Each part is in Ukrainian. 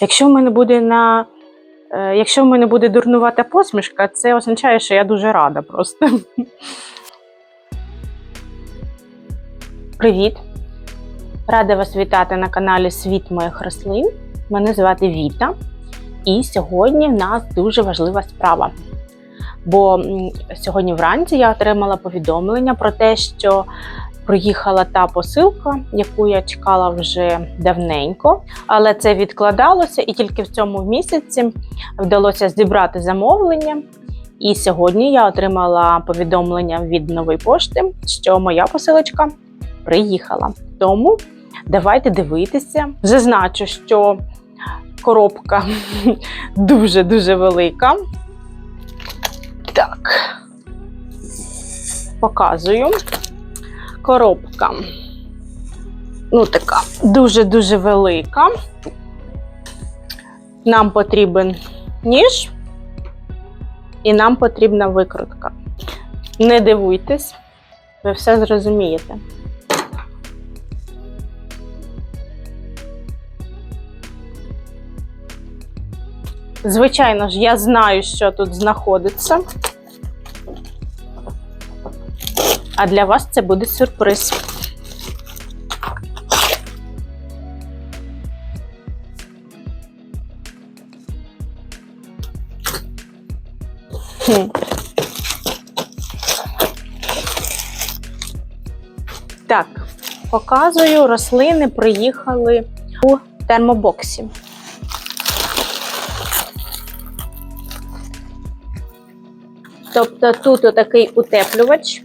Якщо в мене буде на е, якщо в мене буде дурнувата посмішка, це означає, що я дуже рада просто. Привіт! Рада вас вітати на каналі Світ моїх рослин. Мене звати Віта. І сьогодні в нас дуже важлива справа. Бо сьогодні вранці я отримала повідомлення про те, що приїхала та посилка, яку я чекала вже давненько, але це відкладалося, і тільки в цьому місяці вдалося зібрати замовлення. І сьогодні я отримала повідомлення від нової пошти, що моя посилочка приїхала. Тому давайте дивитися. Зазначу, що коробка дуже-дуже велика. Так, показую. Коробка. Ну, така дуже-дуже велика. Нам потрібен ніж, і нам потрібна викрутка. Не дивуйтесь, ви все зрозумієте. Звичайно ж, я знаю, що тут знаходиться. А для вас це буде сюрприз. Хм. Так, показую, рослини приїхали у термобоксі. Тобто тут отакий утеплювач.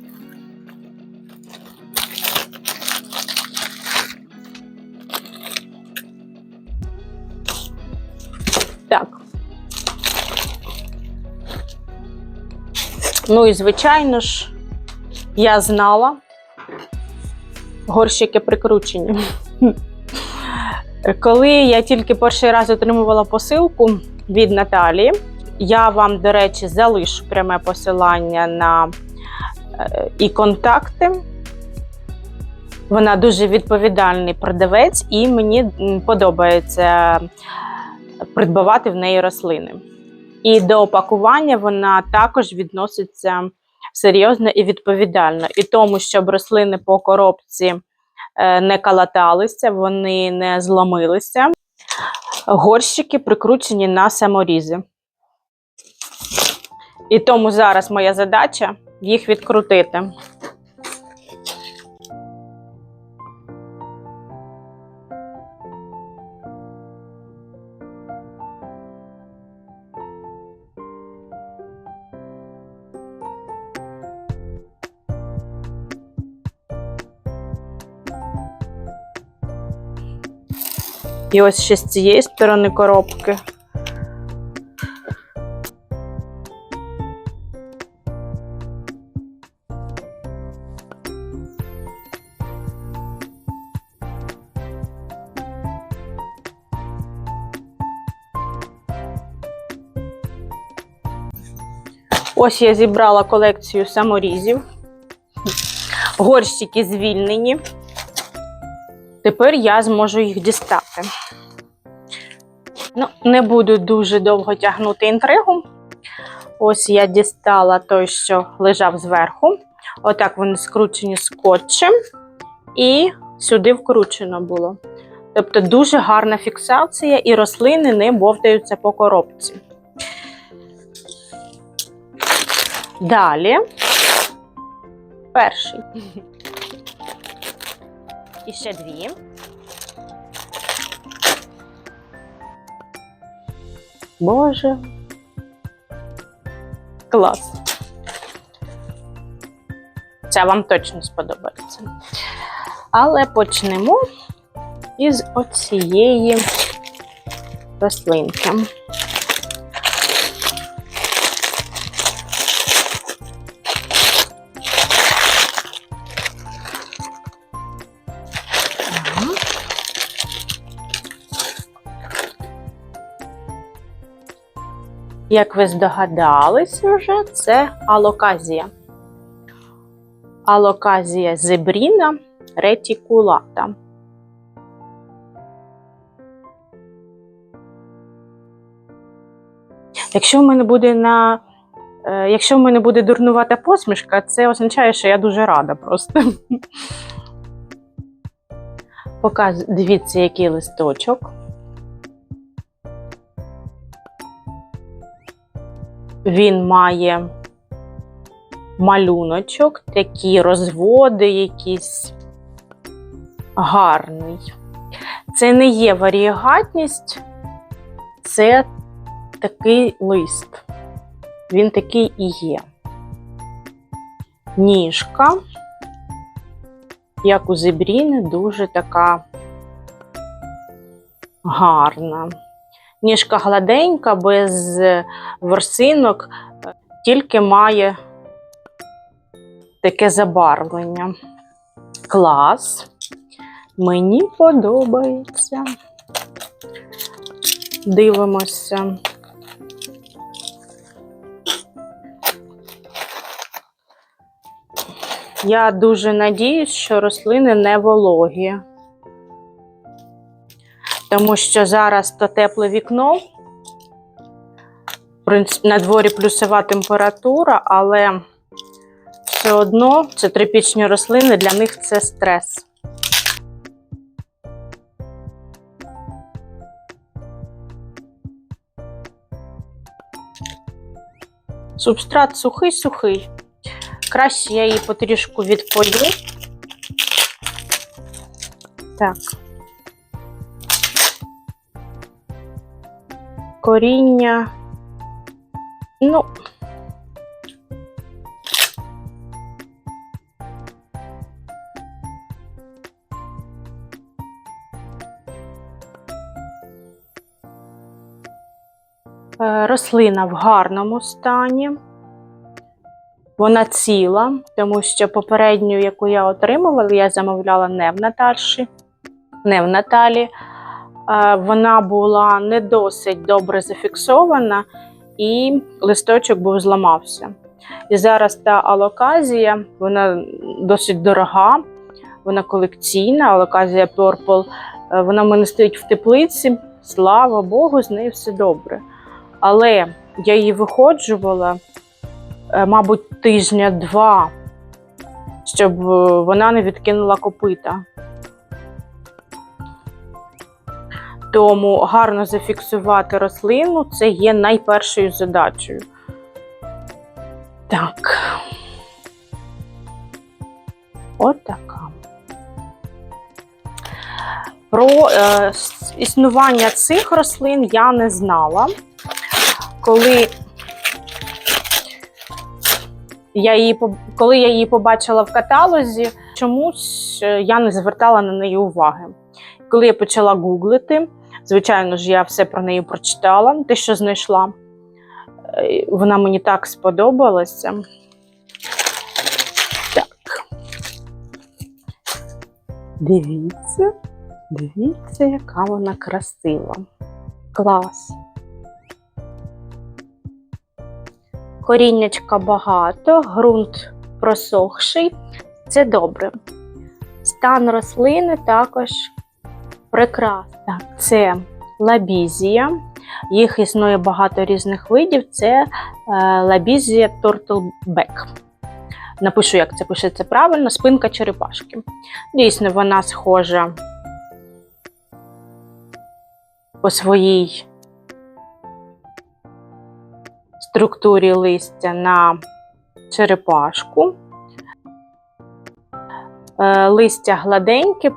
Ну і звичайно ж, я знала, горщики прикручені. Коли я тільки перший раз отримувала посилку від Наталії, я вам, до речі, залишу пряме посилання на е, і контакти. Вона дуже відповідальний продавець, і мені подобається придбавати в неї рослини. І до опакування вона також відноситься серйозно і відповідально. І тому, щоб рослини по коробці е, не калаталися, вони не зломилися. Горщики прикручені на саморізи. І тому зараз моя задача їх відкрутити. І ось ще з цієї сторони коробки. Ось я зібрала колекцію саморізів. Горщики звільнені. Тепер я зможу їх дістати. Ну, не буду дуже довго тягнути інтригу. Ось я дістала той, що лежав зверху. Отак вони скручені скотчем, і сюди вкручено було. Тобто дуже гарна фіксація, і рослини не бовтаються по коробці. Далі перший. І ще дві. Боже. Клас. Це вам точно сподобається. Але почнемо із оцієї рослинки. Як ви здогадалися вже, це алоказія. Алоказія зебріна ретикулата. Якщо в мене буде на е, якщо в мене буде дурнувата посмішка, це означає, що я дуже рада просто. Показ, дивіться, який листочок. Він має малюночок, такі розводи, якісь гарний. Це не є варієгатність, це такий лист. Він такий і є. Ніжка, як у зебріни, дуже така гарна. Ніжка гладенька, без ворсинок, тільки має таке забарвлення. Клас. Мені подобається. Дивимося. Я дуже надіюсь, що рослини не вологі. Тому що зараз то тепле вікно. На дворі плюсова температура, але все одно це трипічні рослини, для них це стрес. Субстрат сухий-сухий. Краще я її потрішку відпою. Так. Коріння. Ну. Е, Рослина в гарному стані. Вона ціла, тому що попередню, яку я отримувала, я замовляла не в Наташі, не в Наталі. Е, Вона була не досить добре зафіксована, і листочок був зламався. І зараз та алоказія, вона досить дорога, вона колекційна, алоказія Purple. Е, Вона в мене стоїть в теплиці. Слава Богу, з нею все добре. Але я її виходжувала, е, мабуть, тижня-два, щоб вона не відкинула копита. Тому гарно зафіксувати рослину це є найпершою задачею. Так. От така. Про е, існування цих рослин я не знала. Коли я її, коли я її побачила в каталозі, чомусь е, я не звертала на неї уваги. Коли я почала гуглити, звичайно ж, я все про неї прочитала, те, що знайшла. Е, Вона мені так сподобалася. Так. Дивіться, дивіться, яка вона красива. Клас. Коріннячка багато, ґрунт просохший. Це добре. Стан рослини також прекрасний. Так, Це лабізія. Їх існує багато різних видів. Це е, лабізія Turtleback. Напишу, як це пишеться правильно, спинка черепашки. Дійсно, вона схожа по своїй структурі листя на черепашку. Е, Листя гладеньке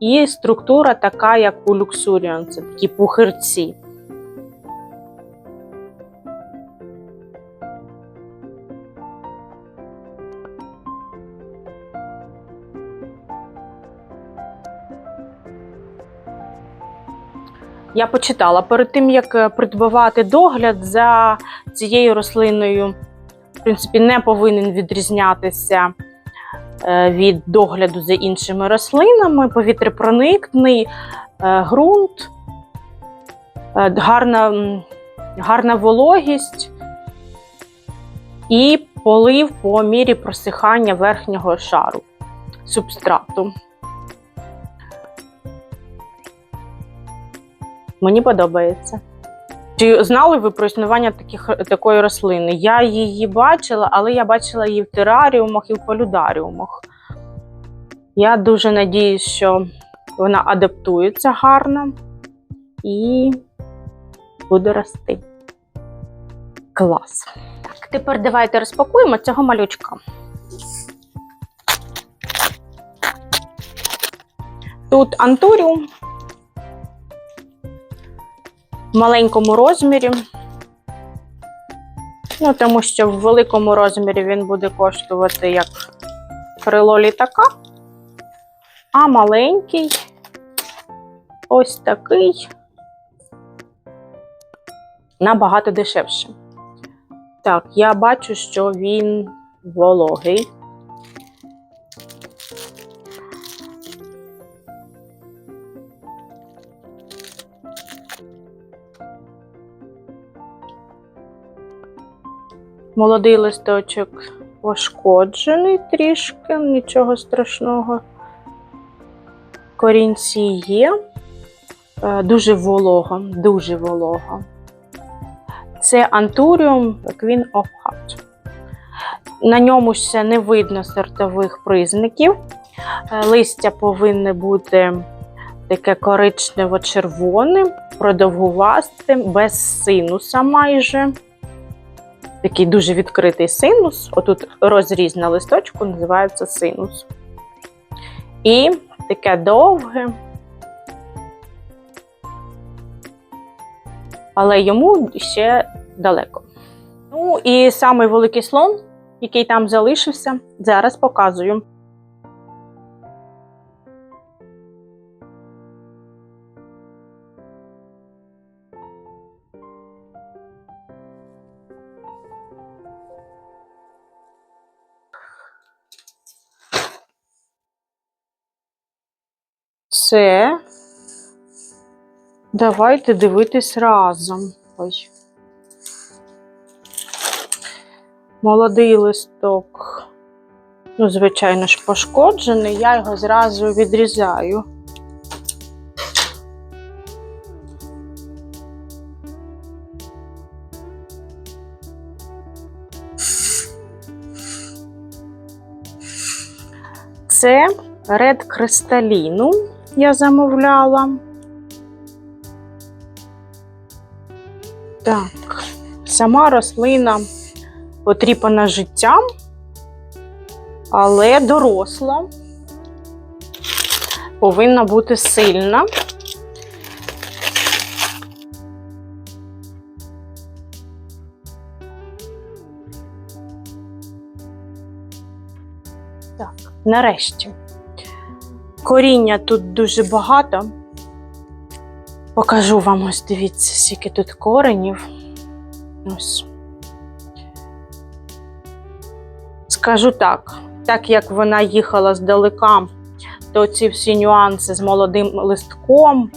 і структура така, як у люксуріон, це такі пухирці. Я почитала перед тим, як е, придбавати догляд за цією рослиною, в принципі, не повинен відрізнятися від догляду за іншими рослинами, повітряпроникний, е, ґрунт, е, гарна, гарна вологість і полив по мірі просихання верхнього шару субстрату. Мені подобається. Чи знали ви про існування таких, такої рослини? Я її бачила, але я бачила її в тераріумах і в полюдаріумах. Я дуже надіюсь, що вона адаптується гарно і буде рости. Клас. Так, тепер давайте розпакуємо цього малючка. Тут антуріум в маленькому розмірі. Ну, тому що в великому розмірі він буде коштувати як крило літака, а маленький ось такий набагато дешевше. Так, я бачу, що він вологий. Молодий листочок пошкоджений трішки, нічого страшного. Корінці є. Е, Дуже волого, дуже волого. Це антуріум Queen of Hearts. На ньому ще не видно сортових признаків. Е, Листя повинне бути таке коричнево-червоне, продовгувасте, без синуса майже. Такий дуже відкритий синус. Отут розріз на листочку називається синус. І таке довге. Але йому ще далеко. Ну і самий великий слон, який там залишився, зараз показую. Це давайте дивитись разом. Ой. Молодий листок, ну, звичайно ж, пошкоджений, я його зразу відрізаю. Це ред кристаліну я замовляла. Так, сама рослина потріпана життям, але доросла, повинна бути сильна. Так, нарешті. Коріння тут дуже багато. Покажу вам ось дивіться, скільки тут коренів. Ось. Скажу так, так як вона їхала здалека, то ці всі нюанси з молодим листком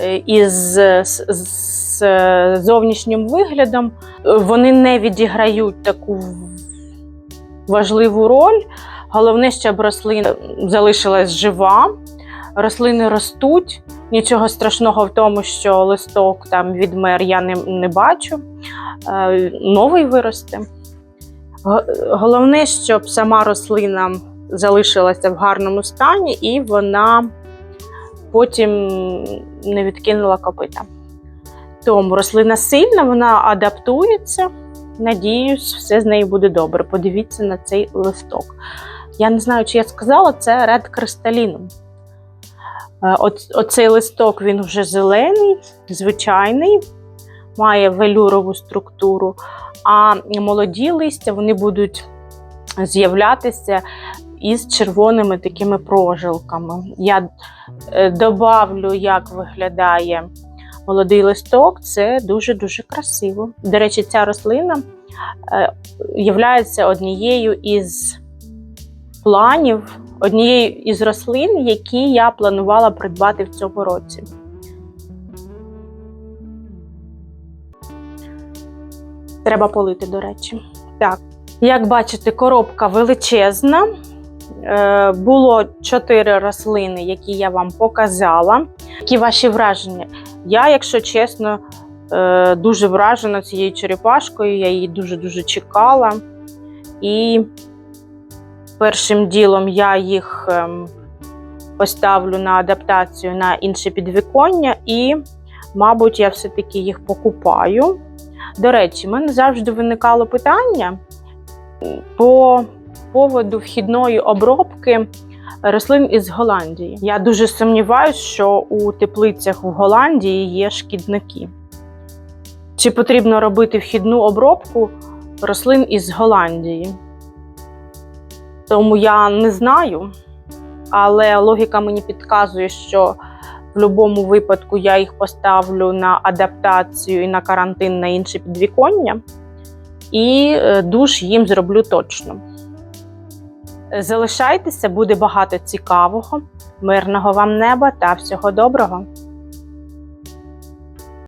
е, і з, з, з зовнішнім виглядом, вони не відіграють таку важливу роль. Головне, щоб рослина залишилась жива, рослини ростуть. Нічого страшного в тому, що листок там відмер, я не, не бачу. Е, новий виросте. Головне, щоб сама рослина залишилася в гарному стані і вона потім не відкинула копита. Тому рослина сильна, вона адаптується. Надіюсь, все з нею буде добре. Подивіться на цей листок. Я не знаю, чи я сказала, це ред кристаліном. Е, Оцей листок він вже зелений, звичайний, має велюрову структуру, а молоді листя вони будуть з'являтися із червоними такими прожилками. Я е, добавлю, як виглядає молодий листок, це дуже-дуже красиво. До речі, ця рослина є однією із планів, однією із рослин, які я планувала придбати в цьому році. Треба полити, до речі. Так, як бачите, коробка величезна. Е, Було чотири рослини, які я вам показала. Які ваші враження? Я, якщо чесно, Е, Дуже вражена цією черепашкою, я її дуже-дуже чекала. І першим ділом я їх ем, поставлю на адаптацію на інше підвіконня, і, мабуть, я все-таки їх покупаю. До речі, в мене завжди виникало питання по поводу вхідної обробки рослин із Голландії. Я дуже сумніваюся, що у теплицях в Голландії є шкідники. Чи потрібно робити вхідну обробку рослин із Голландії? Тому я не знаю, але логіка мені підказує, що в будь-якому випадку я їх поставлю на адаптацію і на карантин на інше підвіконня, і е, душ їм зроблю точно. Залишайтеся, буде багато цікавого, мирного вам неба та всього доброго!